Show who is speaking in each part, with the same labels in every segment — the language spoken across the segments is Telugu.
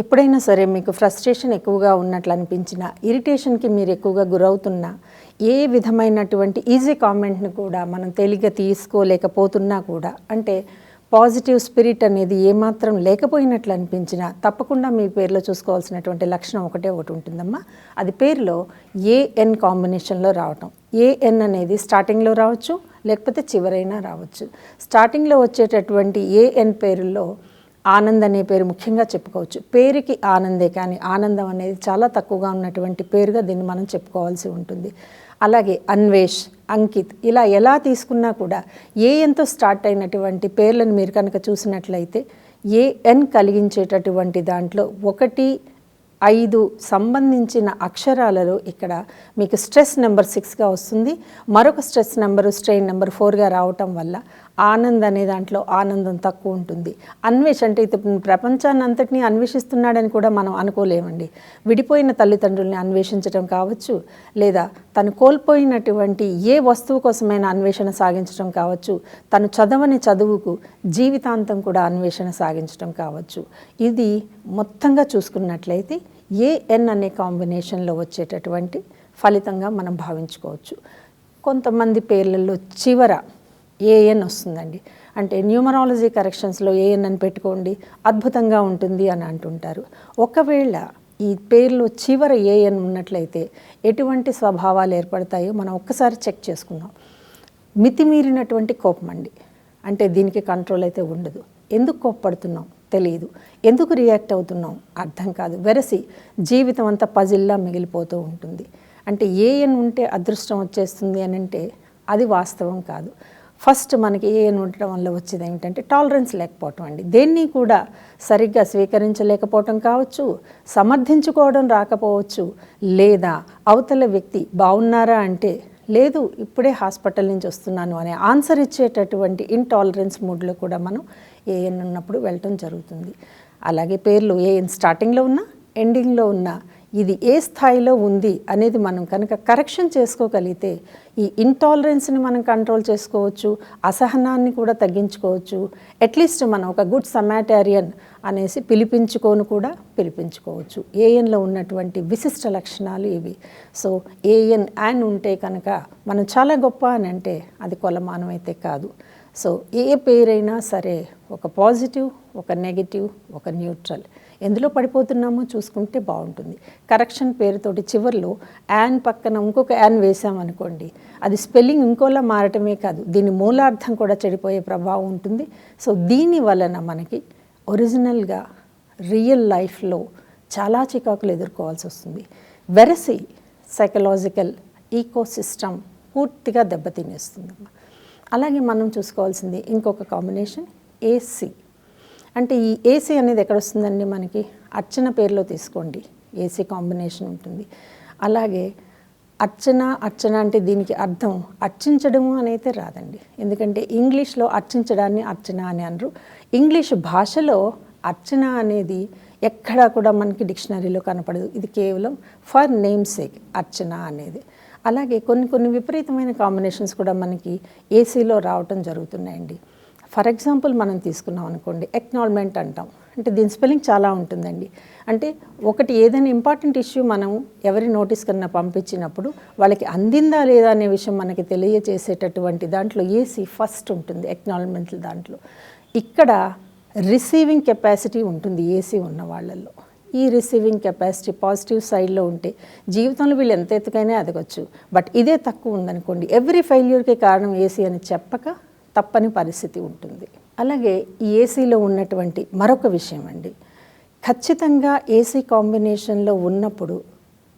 Speaker 1: ఎప్పుడైనా సరే మీకు ఫ్రస్ట్రేషన్ ఎక్కువగా ఉన్నట్లు అనిపించినా ఇరిటేషన్కి మీరు ఎక్కువగా గురవుతున్నా ఏ విధమైనటువంటి ఈజీ కామెంట్ని కూడా మనం తేలిక తీసుకోలేకపోతున్నా కూడా అంటే పాజిటివ్ స్పిరిట్ అనేది ఏమాత్రం లేకపోయినట్లు అనిపించినా తప్పకుండా మీ పేరులో చూసుకోవాల్సినటువంటి లక్షణం ఒకటే ఒకటి ఉంటుందమ్మా. అది పేరులో ఏఎన్ కాంబినేషన్లో రావటం. ఏఎన్ అనేది స్టార్టింగ్లో రావచ్చు లేకపోతే చివరైనా రావచ్చు. స్టార్టింగ్లో వచ్చేటటువంటి ఏఎన్ పేరుల్లో ఆనంద్ అనే పేరు ముఖ్యంగా చెప్పుకోవచ్చు. పేరుకి ఆనందే కానీ ఆనందం అనేది చాలా తక్కువగా ఉన్నటువంటి పేరుగా దీన్ని మనం చెప్పుకోవాల్సి ఉంటుంది. అలాగే అన్వేష్ అంకిత్ ఇలా ఎలా తీసుకున్నా కూడా ఏ ఎంతో స్టార్ట్ అయినటువంటి పేర్లను మీరు కనుక చూసినట్లయితే ఏ ఎన్ కలిగించేటటువంటి దాంట్లో ఒకటి ఐదు సంబంధించిన అక్షరాలలో ఇక్కడ మీకు స్ట్రెస్ నెంబర్ సిక్స్గా వస్తుంది. మరొక స్ట్రెస్ నెంబరు స్ట్రెయిన్ నెంబర్ ఫోర్గా రావటం వల్ల ఆనంద్ అనే దాంట్లో ఆనందం తక్కువ ఉంటుంది. అన్వేష్ అంటే ఇప్పుడు ప్రపంచాన్ని అంతటినీ అన్వేషిస్తున్నాడని కూడా మనం అనుకోలేమండి. విడిపోయిన తల్లిదండ్రుల్ని అన్వేషించడం కావచ్చు లేదా తను కోల్పోయినటువంటి ఏ వస్తువు కోసమైనా అన్వేషణ సాగించడం కావచ్చు తను చదవని చదువుకు జీవితాంతం కూడా అన్వేషణ సాగించడం కావచ్చు. ఇది మొత్తంగా చూసుకున్నట్లయితే ఏఎన్ అనే కాంబినేషన్లో వచ్చేటటువంటి ఫలితంగా మనం భావించుకోవచ్చు. కొంతమంది పేర్లలో చివర ఏఎన్ వస్తుందండి. అంటే న్యూమరాలజీ కరెక్షన్స్లో ఏఎన్ అని పెట్టుకోండి అద్భుతంగా ఉంటుంది అని అంటుంటారు. ఒకవేళ ఈ పేర్లు చివర ఏఎన్ ఉన్నట్లయితే ఎటువంటి స్వభావాలు ఏర్పడతాయో మనం ఒక్కసారి చెక్ చేసుకుందాం. మితిమీరినటువంటి కోపం అండి. అంటే దీనికి కంట్రోల్ అయితే ఉండదు. ఎందుకు కోప్పడుతున్నాం? తెలియదు ఎందుకు రియాక్ట్ అవుతున్నాం? అర్థం కాదు. వెరసి జీవితం అంతా పజిల్లా మిగిలిపోతూ ఉంటుంది. అంటే ఏఎన్ ఉంటే అదృష్టం వచ్చేస్తుంది అని అంటే అది వాస్తవం కాదు. ఫస్ట్ మనకి ఏఎన్ ఉండటం వల్ల వచ్చేది ఏమిటంటే టాలరెన్స్ లేకపోవటం అండి. దేన్ని కూడా సరిగ్గా స్వీకరించలేకపోవటం కావచ్చు సమర్థించుకోవడం రాకపోవచ్చు లేదా అవతల వ్యక్తి బాగున్నారా అంటే లేదు ఇప్పుడే హాస్పిటల్ నుంచి వస్తున్నాను అనే ఆన్సర్ ఇచ్చేటటువంటి ఇంటాలరెన్స్ మూడ్లో కూడా మనం ఏఎన్ ఉన్నప్పుడు వెళ్ళటం జరుగుతుంది. అలాగే పేర్లు ఏఎన్ స్టార్టింగ్లో ఉన్నా ఎండింగ్లో ఉన్నా ఇది ఏ స్థాయిలో ఉంది అనేది మనం కనుక కరెక్షన్ చేసుకోగలిగితే ఈ ఇంటాలరెన్స్ని మనం కంట్రోల్ చేసుకోవచ్చు అసహనాన్ని కూడా తగ్గించుకోవచ్చు. అట్లీస్ట్ మనం ఒక గుడ్ సమాటారియన్ అనేసి పిలిపించుకొని కూడా పిలిపించుకోవచ్చు. ఏఎన్లో ఉన్నటువంటి విశిష్ట లక్షణాలు ఇవి. సో ఏఎన్ యాన్ ఉంటే కనుక మనం చాలా గొప్ప అని అంటే అది కొలమానం అయితే కాదు. సో ఏ పేరైనా సరే ఒక పాజిటివ్ ఒక నెగిటివ్ ఒక న్యూట్రల్ ఎందులో పడిపోతున్నామో చూసుకుంటే బాగుంటుంది. కరెక్షన్ పేరుతోటి చివర్లో యాన్ పక్కన ఇంకొక యాన్ వేసామనుకోండి అది స్పెల్లింగ్ ఇంకోలా మారటమే కాదు దీని మూలార్థం కూడా చెడిపోయే ప్రభావం ఉంటుంది. సో దీని వలన మనకి ఒరిజినల్గా రియల్ లైఫ్లో చాలా చికాకులు ఎదుర్కోవాల్సి వస్తుంది. వెరసి సైకలాజికల్ ఈకో సిస్టమ్ పూర్తిగా దెబ్బతినేస్తుందమ్మా. అలాగే మనం చూసుకోవాల్సింది ఇంకొక కాంబినేషన్ ఏసీ. అంటే ఈ ఏసీ అనేది ఎక్కడ వస్తుందండి మనకి? అర్చన పేరులో తీసుకోండి. ఏసీ కాంబినేషన్ ఉంటుంది. అలాగే అర్చన అర్చన అంటే దీనికి అర్థం అర్చించడము అనేది రాదండి. ఎందుకంటే ఇంగ్లీష్లో అర్చించడాన్ని అర్చన అని అనరు. ఇంగ్లీష్ భాషలో అర్చన అనేది ఎక్కడా కూడా మనకి డిక్షనరీలో కనపడదు. ఇది కేవలం ఫర్ నేమ్ సేక్ అర్చన అనేది. అలాగే కొన్ని కొన్ని విపరీతమైన కాంబినేషన్స్ కూడా మనకి ఏసీలో రావటం జరుగుతున్నాయండి. ఫర్ ఎగ్జాంపుల్ మనం తీసుకున్నాం అనుకోండి ఎక్నాల్మెంట్ అంటాం. అంటే దీని స్పెల్లింగ్ చాలా ఉంటుందండి. అంటే ఒకటి ఏదైనా ఇంపార్టెంట్ ఇష్యూ మనం ఎవరి నోటీస్ కన్నా పంపించినప్పుడు వాళ్ళకి అందిందా లేదా అనే విషయం మనకి తెలియజేసేటటువంటి దాంట్లో ఏసీ ఫస్ట్ ఉంటుంది ఎక్నాలజ్మెంట్ దాంట్లో. ఇక్కడ రిసీవింగ్ కెపాసిటీ ఉంటుంది ఏసీ ఉన్న వాళ్ళల్లో. ఈ రిసీవింగ్ కెపాసిటీ పాజిటివ్ సైడ్లో ఉంటే జీవితంలో వీళ్ళు ఎంత ఎత్తుకైనా ఎదగొచ్చు. బట్ ఇదే తక్కువ ఉందనుకోండి ఎవ్రీ ఫెయిల్యూర్కి కారణం ఏసీ అని చెప్పక తప్పని పరిస్థితి ఉంటుంది. అలాగే ఈ ఏసీలో ఉన్నటువంటి మరొక విషయం అండి. ఖచ్చితంగా ఏసీ కాంబినేషన్లో ఉన్నప్పుడు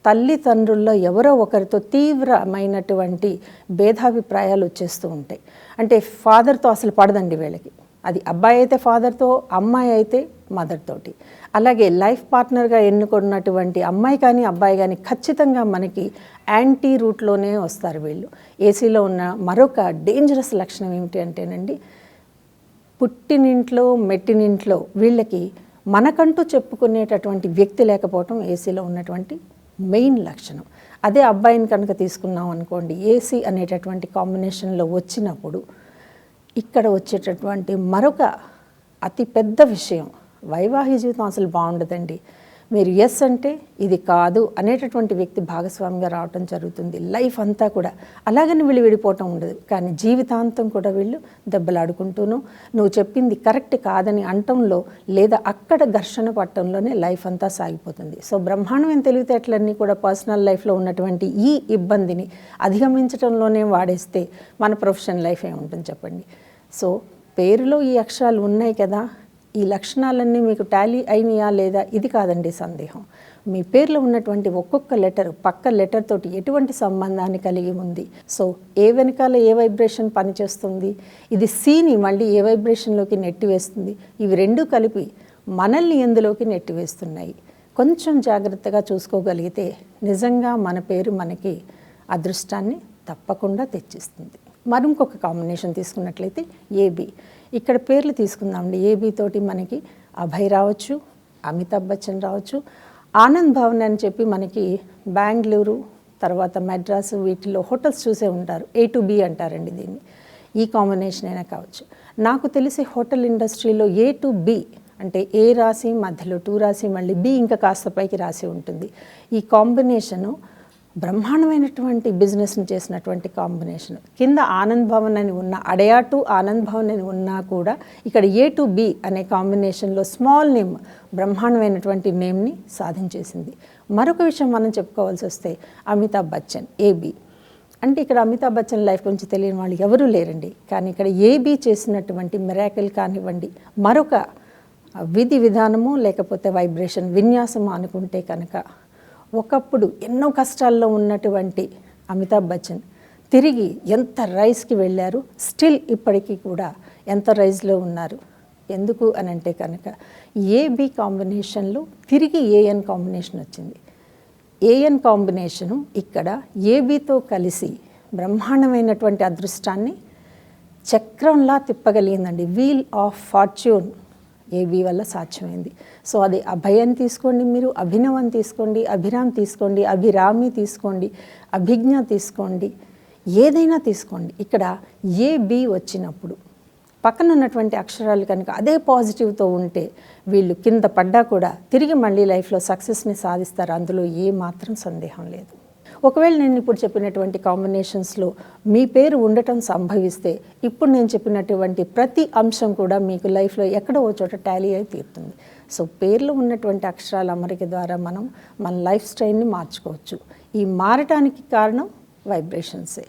Speaker 1: తల్లిదండ్రుల్లో ఎవరో ఒకరితో తీవ్రమైనటువంటి భేదాభిప్రాయాలు వచ్చేస్తూ ఉంటాయి. అంటే ఫాదర్తో అసలు పడదండి వీళ్ళకి. అది అబ్బాయి అయితే ఫాదర్తో అమ్మాయి అయితే మదర్ తోటి అలాగే లైఫ్ పార్ట్నర్గా ఎన్నుకున్నటువంటి అమ్మాయి కానీ అబ్బాయి కానీ ఖచ్చితంగా మనకి యాంటీ రూట్లోనే వస్తారు వీళ్ళు. ఏసీలో ఉన్న మరొక డేంజరస్ లక్షణం ఏమిటి అంటేనండి పుట్టినింట్లో మెట్టినింట్లో వీళ్ళకి మనకంటూ చెప్పుకునేటటువంటి వ్యక్తి లేకపోవటం ఏసీలో ఉన్నటువంటి మెయిన్ లక్షణం. అదే అబ్బాయిని కనుక తీసుకున్నాం అనుకోండి ఏసీ అనేటటువంటి కాంబినేషన్లో వచ్చినప్పుడు ఇక్కడ వచ్చేటటువంటి మరొక అతి పెద్ద విషయం వైవాహిక జీవితం అసలు బాగుండదండి. మీరు ఎస్ అంటే ఇది కాదు అనేటటువంటి వ్యక్తి భాగస్వామిగా రావటం జరుగుతుంది. లైఫ్ అంతా కూడా. అలాగని వీళ్ళు విడిపోవటం ఉండదు. కానీ జీవితాంతం కూడా వీళ్ళు దెబ్బలాడుకుంటూను నువ్వు చెప్పింది కరెక్ట్ కాదని అంటంలో లేదా అక్కడ ఘర్షణ పట్టంలోనే లైఫ్ అంతా సాగిపోతుంది. సో బ్రహ్మాండమైన తెలివితేటలన్నీ కూడా పర్సనల్ లైఫ్లో ఉన్నటువంటి ఈ ఇబ్బందిని అధిగమించడంలోనే వాడేస్తే మన ప్రొఫెషనల్ లైఫ్ ఏముంటుంది చెప్పండి. సో పేరులో ఈ అక్షరాలు ఉన్నాయి కదా ఈ లక్షణాలన్నీ మీకు టాలీ అయినాయా లేదా? ఇది కాదండి సందేహం. మీ పేర్లో ఉన్నటువంటి ఒక్కొక్క లెటర్ పక్క లెటర్ తోటి ఎటువంటి సంబంధాన్ని కలిగి ఉంది? సో ఏ వెనకాల ఏ వైబ్రేషన్ పనిచేస్తుంది? ఇది సీని మళ్ళీ ఏ వైబ్రేషన్లోకి నెట్టివేస్తుంది ఇవి రెండు కలిపి మనల్ని ఎందులోకి నెట్టివేస్తున్నాయి కొంచెం జాగ్రత్తగా చూసుకోగలిగితే నిజంగా మన పేరు మనకి అదృష్టాన్ని తప్పకుండా తెచ్చిస్తుంది. మరింకొక కాంబినేషన్ తీసుకున్నట్లయితే ఏబి. ఇక్కడ పేర్లు తీసుకుందామండి. ఏబీ తోటి మనకి అభయ్ రావచ్చు అమితాబ్ బచ్చన్ రావచ్చు ఆనంద్ భవన్ అని చెప్పి మనకి బెంగళూరు తర్వాత మెడ్రాస్ వీటిలో హోటల్స్ చూసే ఉంటారు. ఏ టు బి అంటారండి దీన్ని. ఈ కాంబినేషన్ అయినా కావచ్చు. నాకు తెలిసి హోటల్ ఇండస్ట్రీలో ఏ టు బి అంటే ఏ రాసి మధ్యలో టూ రాసి మళ్ళీ బి ఇంకా కాస్త పైకి రాసి ఉంటుంది. ఈ కాంబినేషను బ్రహ్మాండమైనటువంటి బిజినెస్ని చేసినటువంటి కాంబినేషన్. కింద ఆనంద్ భవన్ అని ఉన్న అడయా టు ఆనంద్ భవన్ అని ఉన్నా కూడా ఇక్కడ ఏ టు బి అనే కాంబినేషన్లో స్మాల్ నేమ్ బ్రహ్మాండమైనటువంటి నేమ్ని సాధించేసింది. మరొక విషయం మనం చెప్పుకోవాల్సి వస్తే అమితాబ్ బచ్చన్ ఏబి అంటే ఇక్కడ అమితాబ్ బచ్చన్ లైఫ్ గురించి తెలియని వాళ్ళు ఎవరూ లేరండి. కానీ ఇక్కడ ఏబీ చేసినటువంటి మెరాకిల్ కానివ్వండి మరొక విధి విధానము లేకపోతే వైబ్రేషన్ విన్యాసము అనుకుంటే కనుక ఒకప్పుడు ఎన్నో కష్టాల్లో ఉన్నటువంటి అమితాబ్ బచ్చన్ తిరిగి ఎంత రైస్కి వెళ్ళారు స్టిల్ ఇప్పటికీ కూడా ఎంత రైజ్లో ఉన్నారు? ఎందుకు అని అంటే కనుక ఏబి కాంబినేషన్లో తిరిగి ఏఎన్ కాంబినేషన్ వచ్చింది? ఏఎన్ కాంబినేషను ఇక్కడ ఏబితో కలిసి బ్రహ్మాండమైనటువంటి అదృష్టాన్ని చక్రంలా తిప్పగలిగిందండి. వీల్ ఆఫ్ ఫార్చ్యూన్ ఏబీ వల్ల సాధ్యమైంది. సో అది అభయం తీసుకోండి మీరు అభినవం తీసుకోండి అభిరామ్ తీసుకోండి అభిరామి తీసుకోండి అభిజ్ఞ తీసుకోండి ఏదైనా తీసుకోండి. ఇక్కడ ఏ బి వచ్చినప్పుడు పక్కన ఉన్నటువంటి అక్షరాలు కనుక అదే పాజిటివ్తో ఉంటే వీళ్ళు కింద పడ్డా కూడా తిరిగి మళ్ళీ లైఫ్లో సక్సెస్ని సాధిస్తారు. అందులో ఏ మాత్రం సందేహం లేదు. ఒకవేళ నేను ఇప్పుడు చెప్పినటువంటి కాంబినేషన్స్లో మీ పేరు ఉండటం సంభవిస్తే ఇప్పుడు నేను చెప్పినటువంటి ప్రతి అంశం కూడా మీకు లైఫ్లో ఎక్కడో ఓ చోట టాలీ అయి తీరుతుంది. సో పేర్లు ఉన్నటువంటి అక్షరాల అమరిక ద్వారా మనం మన లైఫ్ స్టైల్ని మార్చుకోవచ్చు. ఈ మారటానికి కారణం వైబ్రేషన్సే.